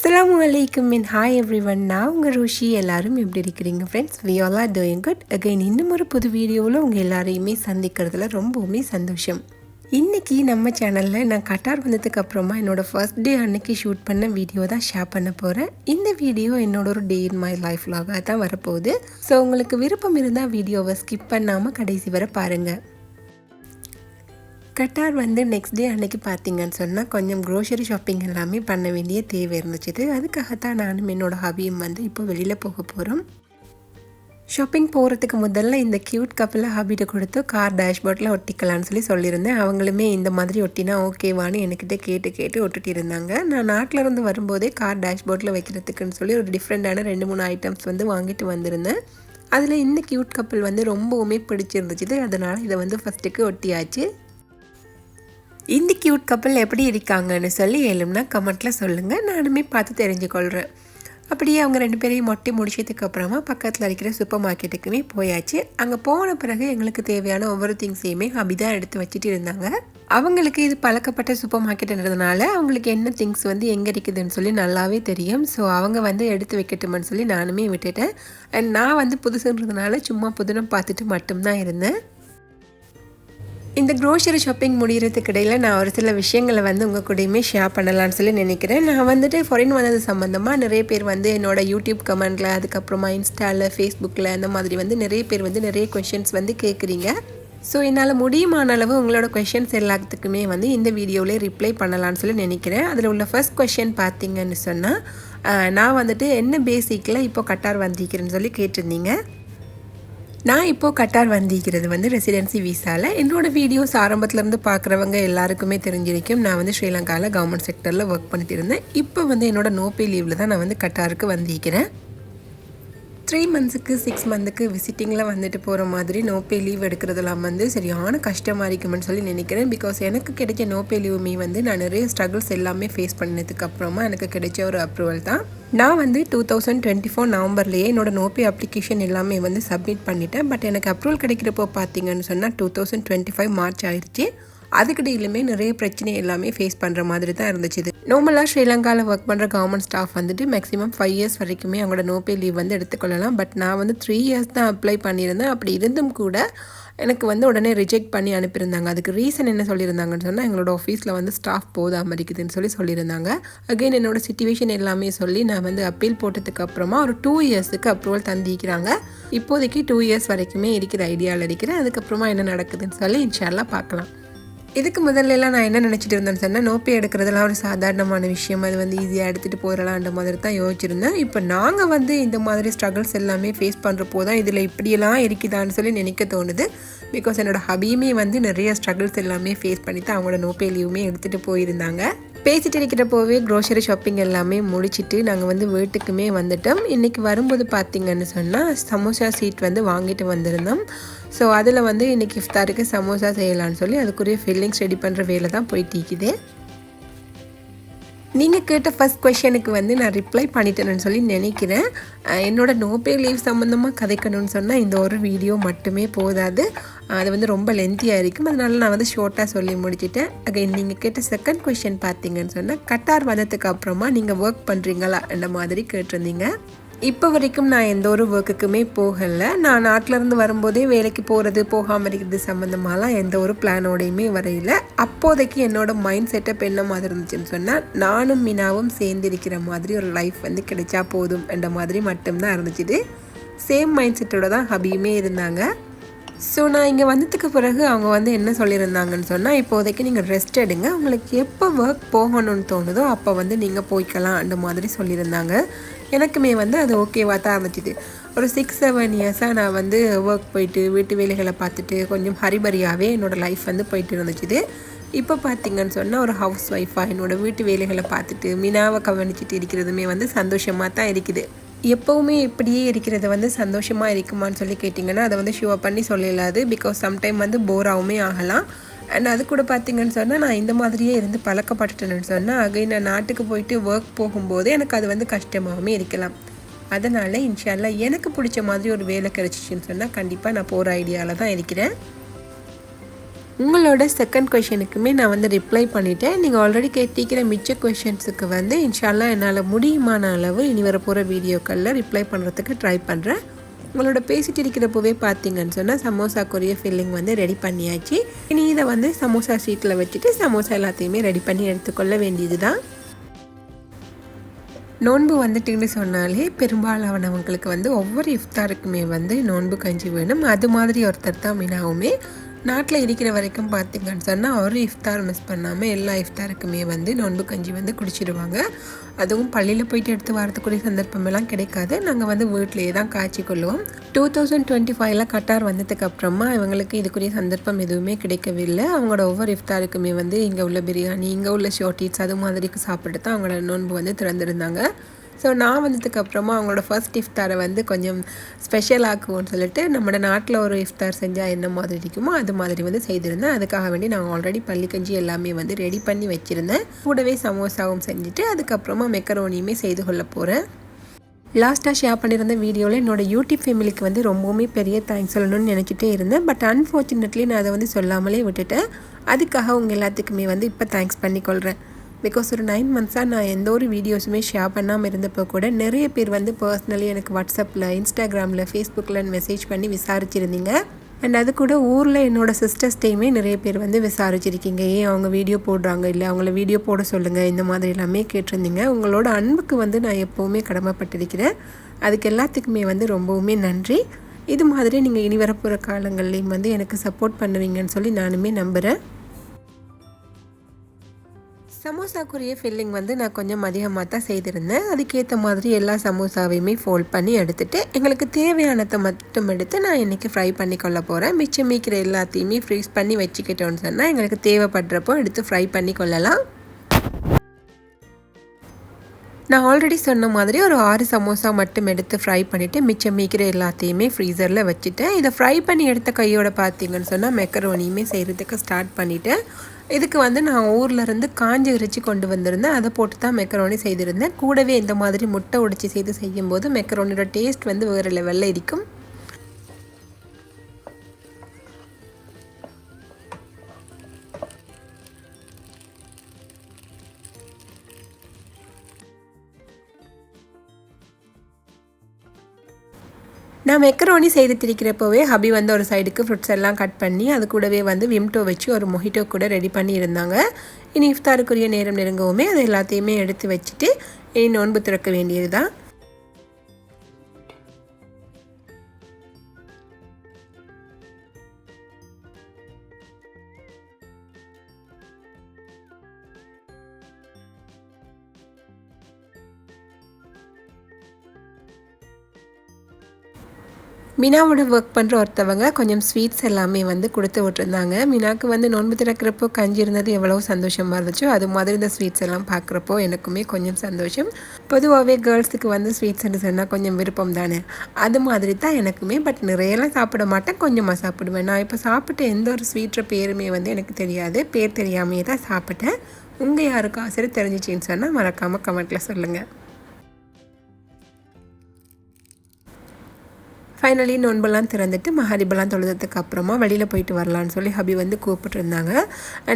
அஸ்லாம் வலைக்கும் மின். ஹாய் எவ்ரி ஒன் நான் உங்கள் ரோஷி. எல்லாரும் எப்படி இருக்கிறீங்க friends we all are doing good again இன்னும் ஒரு புது வீடியோவில் உங்கள் எல்லாரையுமே சந்திக்கிறதுல ரொம்பவுமே சந்தோஷம். இன்றைக்கி நம்ம சேனலில் நான் கட்டார் வந்ததுக்கு அப்புறமா என்னோடய ஃபர்ஸ்ட் டே அன்னைக்கு ஷூட் பண்ண வீடியோ தான் ஷேர் பண்ண போகிறேன் இந்த வீடியோ என்னோட ஒரு டே இன் மை லைஃப் லாகாக தான் வரப்போகுது. ஸோ உங்களுக்கு விருப்பம் இருந்தால் வீடியோவை ஸ்கிப் பண்ணாமல் கடைசி வர பாருங்கள் கட்டார் வந்து நெக்ஸ்ட் டே அன்னைக்கு பார்த்தீங்கன்னு சொன்னால் கொஞ்சம் க்ரோசரி ஷாப்பிங் எல்லாமே பண்ண வேண்டிய தேவை இருந்துச்சு. அதுக்காகத்தான் நானும் என்னோடய ஹபியும் வந்து இப்போ வெளியில் போக போகிறோம் ஷாப்பிங் போகிறதுக்கு முதல்ல இந்த க்யூட் கப்பில் ஹாபிட்ட கொடுத்து கார் டேஷ்போர்டில் ஒட்டிக்கலான்னு சொல்லி சொல்லியிருந்தேன். அவங்களுமே இந்த மாதிரி ஒட்டினா ஓகேவான்னு என்கிட்ட கேட்டு கேட்டு ஒட்டிட்டு இருந்தாங்க. நான் நாட்டில் இருந்து வரும்போதே கார் டேஷ்போர்டில் வைக்கிறதுக்குன்னு சொல்லி ஒரு டிஃப்ரெண்ட்டான ரெண்டு மூணு ஐட்டம்ஸ் வந்து வாங்கிட்டு வந்திருந்தேன். அதில் இந்த க்யூட் கப்பல் வந்து ரொம்பவுமே பிடிச்சிருந்துச்சு. அதனால் இதை வந்து ஃபஸ்ட்டுக்கு ஒட்டியாச்சு. இந்த க்யூட் கப்பல் எப்படி இருக்காங்கன்னு சொல்லி ஏழும்னா கமெண்ட்டில் சொல்லுங்கள் நானுமே பார்த்து தெரிஞ்சுக்கொள்கிறேன் அப்படியே அவங்க ரெண்டு பேரையும் மொட்டி முடிச்சதுக்கு அப்புறமா பக்கத்தில் இருக்கிற சூப்பர் மார்க்கெட்டுக்குமே போயாச்சு. அங்கே போன பிறகு எங்களுக்கு தேவையான ஒவ்வொரு திங்ஸையுமே அபிதான் எடுத்து வச்சுட்டு இருந்தாங்க. அவங்களுக்கு இது பழக்கப்பட்ட சூப்பர் மார்க்கெட்டுன்றதுனால அவங்களுக்கு என்ன திங்ஸ் வந்து எங்கே இருக்குதுன்னு சொல்லி நல்லாவே தெரியும். ஸோ அவங்க வந்து எடுத்து வைக்கட்டுமான்னு சொல்லி நானுமே விட்டுட்டேன். அண்ட் நான் வந்து புதுசுன்றதுனால சும்மா புதுனம் பார்த்துட்டு மட்டும்தான் இருந்தேன். இந்த க்ரோசரி ஷாப்பிங் முடிகிறதுக்கு இடையில் நான் ஒரு சில விஷயங்களை வந்து உங்கள் கூடயுமே ஷேர் பண்ணலான்னு சொல்லி நினைக்கிறேன். நான் வந்துட்டு ஃபாரின் வந்தது சம்மந்தமாக நிறைய பேர் வந்து என்னோடய யூடியூப் கமெண்ட்டில் அதுக்கப்புறமா இன்ஸ்டாவில் ஃபேஸ்புக்கில் அந்த மாதிரி வந்து நிறைய பேர் வந்து நிறைய கொஷின்ஸ் வந்து கேட்குறீங்க ஸோ என்னால் முடியுமான அளவு உங்களோட கொஷின்ஸ் எல்லாத்துக்குமே வந்து இந்த வீடியோவிலே ரிப்ளை பண்ணலான்னு சொல்லி நினைக்கிறேன். அதில் உள்ள ஃபர்ஸ்ட் கொஷின் பார்த்தீங்கன்னு சொன்னால் நான் வந்துட்டு என்ன பேசிக்கில் இப்போ கட்டார் வந்திருக்கிறேன்னு சொல்லி கேட்டிருந்தீங்க. நான் இப்போது கட்டார் வந்திருக்கிறது வந்து ரெசிடென்சி விசாவில் என்னோடய வீடியோஸ் ஆரம்பத்துலேருந்து பார்க்குறவங்க எல்லாருக்குமே தெரிஞ்சிருக்கும். நான் வந்து ஸ்ரீலங்காவில் கவர்மெண்ட் செக்டரில் ஒர்க் பண்ணிட்டு இருந்தேன். இப்போ வந்து என்னோடய நோபே லீவில் தான் நான் வந்து கட்டாருக்கு வந்திருக்கிறேன். த்ரீ மந்த்ஸுக்கு சிக்ஸ் மந்த்துக்கு விசிட்டிங்கில் வந்துட்டு போகிற மாதிரி நோபே லீவ் எடுக்கிறதெல்லாம் வந்து சரியான கஷ்டமாக இருக்குமென்னு சொல்லி நினைக்கிறேன். பிகாஸ் எனக்கு கிடைச்ச நோப்பே லீவுமே வந்து நான் நிறைய ஸ்ட்ரகிள்ஸ் எல்லாமே ஃபேஸ் பண்ணதுக்கு அப்புறமா எனக்கு கிடைச்ச ஒரு அப்ரூவல் தான். நான் வந்து டூ தௌசண்ட் டுவெண்ட்டி ஃபோர் நவம்பர்லேயே என்னோட நோபே அப்ளிகேஷன் எல்லாமே வந்து சப்மிட் பண்ணிட்டேன். பட் எனக்கு அப்ரூவல் கிடைக்கிறப்போ பார்த்தீங்கன்னு சொன்னால் two thousand twenty five March ஆயிடுச்சு அதுக்கிடையிலுமே நிறைய பிரச்சனை எல்லாமே ஃபேஸ் பண்ணுற மாதிரி தான் இருந்துச்சு நார்மலாக ஸ்ரீலங்காவில் ஒர்க் பண்ணுற கவர்மெண்ட் ஸ்டாஃப் வந்துட்டு மேக்ஸிமம் ஃபைவ் இயர்ஸ் வரைக்குமே அவங்களோட நோபே லீவ் வந்து எடுத்துக்கொள்ளலாம். பட் நான் வந்து த்ரீ இயர்ஸ் தான் அப்ளை பண்ணியிருந்தேன். அப்படி இருந்தும் கூட எனக்கு வந்து உடனே ரிஜெக்ட் பண்ணி அனுப்பியிருந்தாங்க. அதுக்கு ரீசன் என்ன சொல்லியிருந்தாங்கன்னு சொன்னால் எங்களோட ஆஃபீஸில் வந்து ஸ்டாஃப் போதாமல் இருக்குதுன்னு சொல்லி சொல்லியிருந்தாங்க. அகெயின் என்னோட சுச்சுவேஷன் எல்லாமே சொல்லி நான் வந்து அப்பீல் போட்டதுக்கு அப்புறமா ஒரு டூ இயர்ஸுக்கு அப்ரூவல் தந்திக்கிறாங்க இப்போதைக்கு டூ இயர்ஸ் வரைக்குமே இருக்கிற ஐடியாவில் இருக்கிறேன் அதுக்கப்புறமா என்ன நடக்குதுன்னு சொல்லி இன்ஷால்லாம் பார்க்கலாம். இதுக்கு முதல்லலாம் நான் என்ன நினச்சிட்டு இருந்தேன்னு சொன்னால் நோப்பி எடுக்கிறதுலாம் ஒரு சாதாரணமான விஷயம் அது வந்து ஈஸியாக எடுத்துகிட்டு போயிடலான்ற மாதிரி தான் யோசிச்சிருந்தேன். இப்போ நாங்கள் வந்து இந்த மாதிரி ஸ்ட்ரகிள்ஸ் எல்லாமே ஃபேஸ் பண்ணுறப்போ தான் இதில் இப்படியெல்லாம் இருக்குதான்னு சொல்லி நினைக்க தோணுது. பிகாஸ் என்னோடய ஹபியுமே வந்து நிறைய ஸ்ட்ரகிள்ஸ் எல்லாமே ஃபேஸ் பண்ணி தான் அவங்களோட நோப்பே லீவுமே எடுத்துகிட்டு போயிருந்தாங்க. பேசிட்டு இருக்கிறப்போவே க்ரோசரி ஷாப்பிங் எல்லாமே முடிச்சுட்டு நாங்கள் வந்து வீட்டுக்குமே வந்துட்டோம். இன்றைக்கி வரும்போது பார்த்திங்கன்னு சொன்னால் சமோசா சீட் வந்து வாங்கிட்டு வந்திருந்தோம். ஸோ அதில் வந்து இன்றைக்கி இஃப்தாருக்கு சமோசா செய்யலான்னு சொல்லி அதுக்குரிய ஃபில்லிங்ஸ் ரெடி பண்ணுற வேலை தான் போயிட்டு நீங்கள் கேட்ட ஃபஸ்ட் கொஷனுக்கு வந்து நான் ரிப்ளை பண்ணிட்டேன்னு சொல்லி நினைக்கிறேன். என்னோட நோபே லீவ் சம்மந்தமாக கதைக்கணும்னு சொன்னால் இந்த ஒரு வீடியோ மட்டுமே போதாது. அது வந்து ரொம்ப லென்த்தியாக இருக்கும். அதனால நான் வந்து ஷார்ட்டாக சொல்லி முடிச்சிட்டேன். அகைன் நீங்கள் கேட்ட செகண்ட் கொஷின் பார்த்தீங்கன்னு சொன்னால் கட்டார் வந்ததுக்கு அப்புறமா நீங்கள் ஒர்க் பண்ணுறீங்களா என்ற மாதிரி கேட்டிருந்தீங்க. இப்போ வரைக்கும் நான் எந்த ஒரு ஒர்க்குக்குமே போகலை. நான் நாட்டிலேருந்து வரும்போதே வேலைக்கு போகிறது போகாமல் இருக்கிறது சம்மந்தமாலாம் எந்த ஒரு பிளானோடையுமே வரையில. அப்போதைக்கு என்னோட மைண்ட் செட்டப் என்ன மாதிரி இருந்துச்சுன்னு சொன்னால் நானும் மினாவும் சேர்ந்திருக்கிற மாதிரி ஒரு லைஃப் வந்து கிடைச்சா போதும் என்ற மாதிரி மட்டும்தான் இருந்துச்சு. சேம் மைண்ட் செட்டோட தான் ஹபியுமே இருந்தாங்க. ஸோ நான் இங்கே வந்ததுக்கு பிறகு அவங்க வந்து என்ன சொல்லியிருந்தாங்கன்னு சொன்னால் இப்போதைக்கு நீங்கள் ரெஸ்ட் எடுங்க. உங்களுக்கு எப்போ ஒர்க் போகணும்னு தோணுதோ அப்போ வந்து நீங்கள் போய்க்கலாம் அந்த மாதிரி சொல்லியிருந்தாங்க. எனக்குமே வந்து அது ஓகேவாக தான் இருந்துச்சு. ஒரு சிக்ஸ் செவன் இயர்ஸாக நான் வந்து ஒர்க் போயிட்டு வீட்டு வேலைகளை பார்த்துட்டு கொஞ்சம் ஹரிபரியாகவே என்னோடய லைஃப் வந்து போயிட்டு இருந்துச்சு. இப்போ பார்த்தீங்கன்னு சொன்னால் ஒரு ஹவுஸ் ஒய்ஃபாக என்னோடய வீட்டு வேலைகளை பார்த்துட்டு மினாவை கவனிச்சிட்டு இருக்கிறதுமே வந்து சந்தோஷமாக தான் இருக்குது. எப்போவுமே இப்படியே இருக்கிறது வந்து சந்தோஷமாக இருக்குமான்னு சொல்லி கேட்டிங்கன்னா அதை வந்து ஷுவர் பண்ணி சொல்லிடலாது. பிகாஸ் சம்டைம் வந்து போராகவுமே ஆகலாம். அண்ட் அது கூட பார்த்தீங்கன்னு சொன்னால் நான் இந்த மாதிரியே இருந்து பழக்கப்பட்டுட்டேன்னு சொன்னால் அகை நான் நாட்டுக்கு போயிட்டு ஒர்க் போகும்போது எனக்கு அது வந்து கஷ்டமாகவுமே இருக்கலாம். அதனால் இன்ஷால்லா எனக்கு பிடிச்ச மாதிரி ஒரு வேலை கிடச்சிச்சின்னு சொன்னால் கண்டிப்பாக நான் போகிற ஐடியாவில் தான் இருக்கிறேன். உங்களோட செகண்ட் கொஷனுக்குமே நான் வந்து ரிப்ளை பண்ணிட்டேன். நீங்கள் ஆல்ரெடி கேட்டிருக்கிற மிச்ச கொஷின்ஸுக்கு வந்து இன்ஷால்லா என்னால் முடியுமான அளவு இனி வரப்போகிற வீடியோக்களில் ரிப்ளை பண்ணுறதுக்கு ட்ரை பண்ணுறேன் உங்களோட பேசிட்டு இருக்கிறப்பவே பார்த்தீங்கன்னு சொன்னால் சமோசாக்குரிய ஃபில்லிங் வந்து ரெடி பண்ணியாச்சு. இனி இதை வந்து சமோசா ஷீட்டில் வச்சுட்டு சமோசா எல்லாத்தையுமே ரெடி பண்ணி எடுத்துக்கொள்ள வேண்டியது தான் நோன்பு வந்துட்டுன்னு சொன்னாலே பெரும்பாலானவங்களுக்கு வந்து ஒவ்வொரு இஃப்தாருக்குமே வந்து நோன்பு கஞ்சி வேணும். அது மாதிரி ஒருத்தர் தான் மீனாவுமே. நாட்டில் இருக்கிற வரைக்கும் பார்த்தீங்கன்னு சொன்னால் ஒரு இஃப்தார் மிஸ் பண்ணாமல் எல்லா இஃப்தாருக்குமே வந்து நோன்பு கஞ்சி வந்து குடிச்சிடுவாங்க. அதுவும் பள்ளியில் போயிட்டு எடுத்து வரத்துக்குரிய சந்தர்ப்பமெல்லாம் கிடைக்காது. நாங்கள் வந்து வீட்டிலேயே தான் காய்ச்சி கொள்ளுவோம். டூ தௌசண்ட் டுவெண்ட்டி ஃபைவ்ல கட்டார் வந்ததுக்கு அப்புறமா இவங்களுக்கு இதுக்குரிய சந்தர்ப்பம் எதுவுமே கிடைக்கவில்லை. அவங்களோட ஒவ்வொரு இஃப்தாருக்குமே வந்து இங்கே உள்ள பிரியாணி இங்கே உள்ள ஷோட்டீஸ் அது மாதிரிக்கு சாப்பிட்டு தான் அவங்களோட நோன்பு வந்து திறந்திருந்தாங்க. ஸோ நான் வந்ததுக்கப்புறமா அவங்களோட ஃபர்ஸ்ட் இஃப்தாரை வந்து கொஞ்சம் ஸ்பெஷல் ஆக்குவோன்னு சொல்லிட்டு நம்ம நாட்டில் ஒரு இஃப்தார் செஞ்சால் என்ன மாதிரி இருக்குமோ அது மாதிரி வந்து செய்திருந்தேன். அதுக்காக வேண்டி நான் ஆல்ரெடி பள்ளிக்கஞ்சி எல்லாமே வந்து ரெடி பண்ணி வச்சுருந்தேன். கூடவே சமோசாவும் செஞ்சுட்டு அதுக்கப்புறமா மெக்கரோனியுமே செய்து கொள்ள போகிறேன் லாஸ்ட்டாக ஷேர் பண்ணியிருந்த வீடியோவில் என்னோடய யூடியூப் ஃபேமிலிக்கு வந்து ரொம்பவுமே பெரிய தேங்க்ஸ் சொல்லணும்னு நினச்சிட்டே இருந்தேன். பட் அன்ஃபார்ச்சுனேட்லி நான் அதை வந்து சொல்லாமலே விட்டுட்டேன். அதுக்காக உங்கள் எல்லாத்துக்குமே வந்து இப்போ தேங்க்ஸ் பண்ணிக்கொள்கிறேன் பிகாஸ் ஒரு நைன் மந்த்ஸாக நான் எந்த ஒரு வீடியோஸுமே ஷேர் பண்ணாமல் இருந்தப்போ கூட நிறைய பேர் வந்து பர்சனலி எனக்கு வாட்ஸ்அப்பில் இன்ஸ்டாகிராமில் ஃபேஸ்புக்கில் மெசேஜ் பண்ணி விசாரிச்சிருந்தீங்க. அண்ட் அது கூட ஊரில் என்னோட சிஸ்டர்ஸ்டையுமே நிறைய பேர் வந்து விசாரிச்சிருக்கீங்க. ஏன் அவங்க வீடியோ போடுறாங்க? இல்லை அவங்கள வீடியோ போட சொல்லுங்கள் இந்த மாதிரி எல்லாமே கேட்டிருந்தீங்க. உங்களோட அன்புக்கு வந்து நான் எப்போவுமே கடமைப்பட்டிருக்கிறேன். அதுக்கு எல்லாத்துக்குமே வந்து ரொம்பவுமே நன்றி. இது மாதிரி நீங்கள் இனி வரப்போகிற காலங்கள்லேயும் வந்து எனக்கு சப்போர்ட் பண்ணுவீங்கன்னு சொல்லி நானுமே நம்புகிறேன் சமோசாக்குரிய ஃபில்லிங் வந்து நான் கொஞ்சம் அதிகமாக தான் செய்திருந்தேன். அதுக்கேற்ற மாதிரி எல்லா சமோசாவையுமே ஃபோல்ட் பண்ணி எடுத்துகிட்டு எங்களுக்கு தேவையானதை மட்டும் எடுத்து நான் இன்றைக்கி ஃப்ரை பண்ணி கொள்ள போகிறேன் மிச்சம் மீக்கிற எல்லாத்தையுமே ஃப்ரீஸ் பண்ணி வச்சுக்கிட்டோன்னு சொன்னால் எங்களுக்கு தேவைப்படுறப்போ எடுத்து ஃப்ரை பண்ணி கொள்ளலாம். நான் ஆல்ரெடி சொன்ன மாதிரி ஒரு ஆறு சமோசா மட்டும் எடுத்து ஃப்ரை பண்ணிவிட்டு மிச்சம் மீக்கிற எல்லாத்தையுமே ஃப்ரீசரில் வச்சுட்டேன் இதை ஃப்ரை பண்ணி எடுத்த கையோட பார்த்தீங்கன்னு சொன்னால் மெக்கரோனியுமே செய்கிறதுக்கு ஸ்டார்ட் பண்ணிவிட்டேன் இதுக்கு வந்து நான் ஊர்லேருந்து காஞ்சி இறைச்சி கொண்டு வந்திருந்தேன். அதை போட்டு தான் மெக்கரோனி செய்திருந்தேன். கூடவே இந்த மாதிரி முட்டை உடைச்சி செய்து செய்யும்போது மெக்கரோனியோட டேஸ்ட் வந்து வேறு லெவலில் இருக்கும். நான் மெக்கரோனி செய்து திரிக்கிறப்போவே ஹபி வந்து ஒரு சைடுக்கு ஃப்ரூட்ஸ் எல்லாம் கட் பண்ணி அது கூடவே வந்து விம்டோ வச்சு ஒரு மொஹிட்டோ கூட ரெடி பண்ணியிருந்தாங்க இனி இஃப்தாருக்குரிய நேரம் நெருங்கவுமே அது எல்லாத்தையுமே எடுத்து வச்சுட்டு இனி நோன்பு திறக்க வேண்டியது தான் மீனாவோட ஒர்க் பண்ணுற ஒருத்தவங்க கொஞ்சம் ஸ்வீட்ஸ் எல்லாமே வந்து கொடுத்து விட்டுருந்தாங்க. மீனாவுக்கு வந்து நோன்பு திறக்கிறப்போ கஞ்சி இருந்தது எவ்வளோ சந்தோஷமாக இருந்துச்சோ அது மாதிரி இந்த ஸ்வீட்ஸ் எல்லாம் பார்க்குறப்போ எனக்குமே கொஞ்சம் சந்தோஷம். பொதுவாகவே கேர்ள்ஸுக்கு வந்து ஸ்வீட்ஸ் சொன்னால் கொஞ்சம் விருப்பம் தானே? அது மாதிரி தான் எனக்குமே பட் நிறையெல்லாம் சாப்பிட மாட்டேன் கொஞ்சமாக சாப்பிடுவேன். நான் இப்போ சாப்பிட்ட எந்த ஒரு ஸ்வீட்டோட பேருமே வந்து எனக்கு தெரியாது பேர் தெரியாமையே தான் சாப்பிட்டேன். உங்கள் யாருக்கும் ஆசிரியர் தெரிஞ்சிச்சின்னு சொன்னால் மறக்காமல் கமெண்ட்டில் சொல்லுங்கள் ஃபைனலி நோன்பெல்லாம் திறந்துட்டு மஹரிபெல்லாம் தொழுதுக்கு அப்புறமா வெளியில் போயிட்டு வரலான்னு சொல்லி ஹபி வந்து கூப்பிட்டுருந்தாங்க.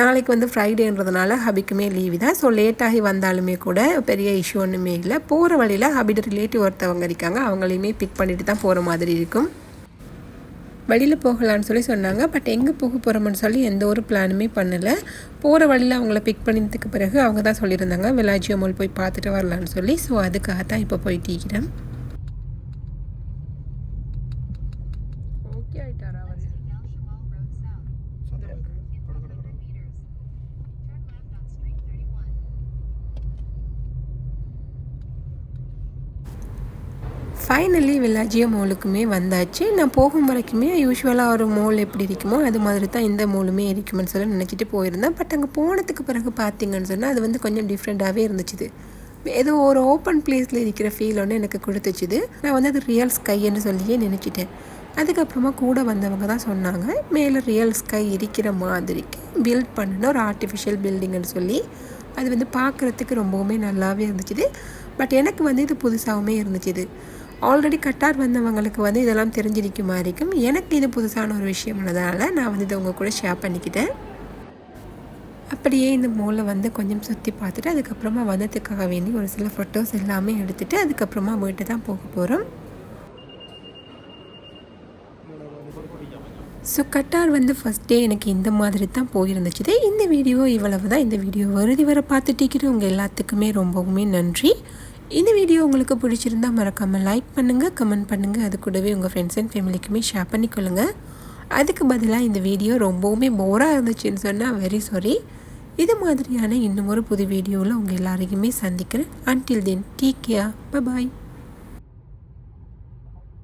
நாளைக்கு வந்து ஃப்ரைடேன்றதுனால ஹபிக்குமே லீவு தான். ஸோ லேட்டாகி வந்தாலுமே கூட பெரிய இஷ்யூ ஒன்றுமே இல்லை. போகிற வழியில் ஹபியோட ரிலேட்டிவ் ஒருத்தவங்க இருக்காங்க. அவங்களையுமே பிக் பண்ணிட்டு தான் போகிற மாதிரி இருக்கும். வெளியில் போகலான்னு சொல்லி சொன்னாங்க. பட் எங்கே போக போகிறோம்னு சொல்லி எந்த ஒரு பிளானுமே பண்ணலை. போகிற வழியில் அவங்கள பிக் பண்ணதுக்கு பிறகு அவங்க தான் சொல்லியிருந்தாங்க. விலாஜியோ போய் பார்த்துட்டு வரலான்னு சொல்லி. ஸோ அதுக்காக தான் இப்போ போயிட்டு இருக்கிறேன். ஃபைனலி வில்லாஜியோ மோலுக்குமே வந்தாச்சு. நான் போகும் வரைக்குமே யூஸ்வலாக ஒரு மோல் எப்படி இருக்குமோ அது மாதிரி தான் இந்த மோலுமே இருக்குமென்னு சொல்லி நினச்சிட்டு போயிருந்தேன். பட் அங்கே போனதுக்கு பிறகு பார்த்தீங்கன்னு சொன்னால் அது வந்து கொஞ்சம் டிஃப்ரெண்ட்டாகவே இருந்துச்சு ஏதோ ஒரு ஓப்பன் பிளேஸில் இருக்கிற ஃபீல் ஒன்று எனக்கு கொடுத்துச்சுது. நான் வந்து அது ரியல் ஸ்கைன்னு சொல்லியே நினச்சிட்டேன். அதுக்கப்புறமா கூட வந்தவங்க தான் சொன்னாங்க மேலே ரியல் ஸ்கை இருக்கிற மாதிரிக்கு பில்ட் பண்ணின ஒரு ஆர்டிஃபிஷியல் பில்டிங்னு சொல்லி. அது வந்து பார்க்குறதுக்கு ரொம்பவுமே நல்லாவே இருந்துச்சு பட் எனக்கு வந்து இது புதுசாகவுமே இருந்துச்சு ஆல்ரெடி கட்டார் வந்தவங்களுக்கு வந்து இதெல்லாம் தெரிஞ்சிருக்குமா இருக்கும்? எனக்கு இது புதுசான ஒரு விஷயம்ன்றதுனால நான் வந்து இதை உங்கள் கூட ஷேர் பண்ணிக்கிட்டேன். அப்படியே இந்த மூளை வந்து கொஞ்சம் சுற்றி பார்த்துட்டு அதுக்கப்புறமா வந்ததுக்காக வேண்டி ஒரு சில ஃபோட்டோஸ் எல்லாமே எடுத்துகிட்டு அதுக்கப்புறமா வீட்டு தான் போக போகிறோம் ஸோ கட்டார் வந்து ஃபஸ்ட் டே எனக்கு இந்த மாதிரி தான் போயிருந்துச்சு. இந்த வீடியோ இவ்வளவு தான் இந்த வீடியோ வருதி வர பார்த்துட்டு உங்கள் எல்லாத்துக்குமே ரொம்பவுமே நன்றி. இந்த வீடியோ உங்களுக்கு பிடிச்சிருந்தா மறக்காமல் லைக் பண்ணுங்கள் கமெண்ட் பண்ணுங்கள் அது கூடவே உங்கள் ஃப்ரெண்ட்ஸ் அண்ட் ஃபேமிலிக்குமே ஷேர் பண்ணிக்கொள்ளுங்கள் அதுக்கு பதிலாக இந்த வீடியோ ரொம்பவுமே போராக இருந்துச்சுன்னு சொன்னால் வெரி சாரி இது மாதிரியான இன்னும் ஒரு புது வீடியோவில் உங்கள் எல்லாரையுமே சந்திக்கிறேன். Until then டீக் care bye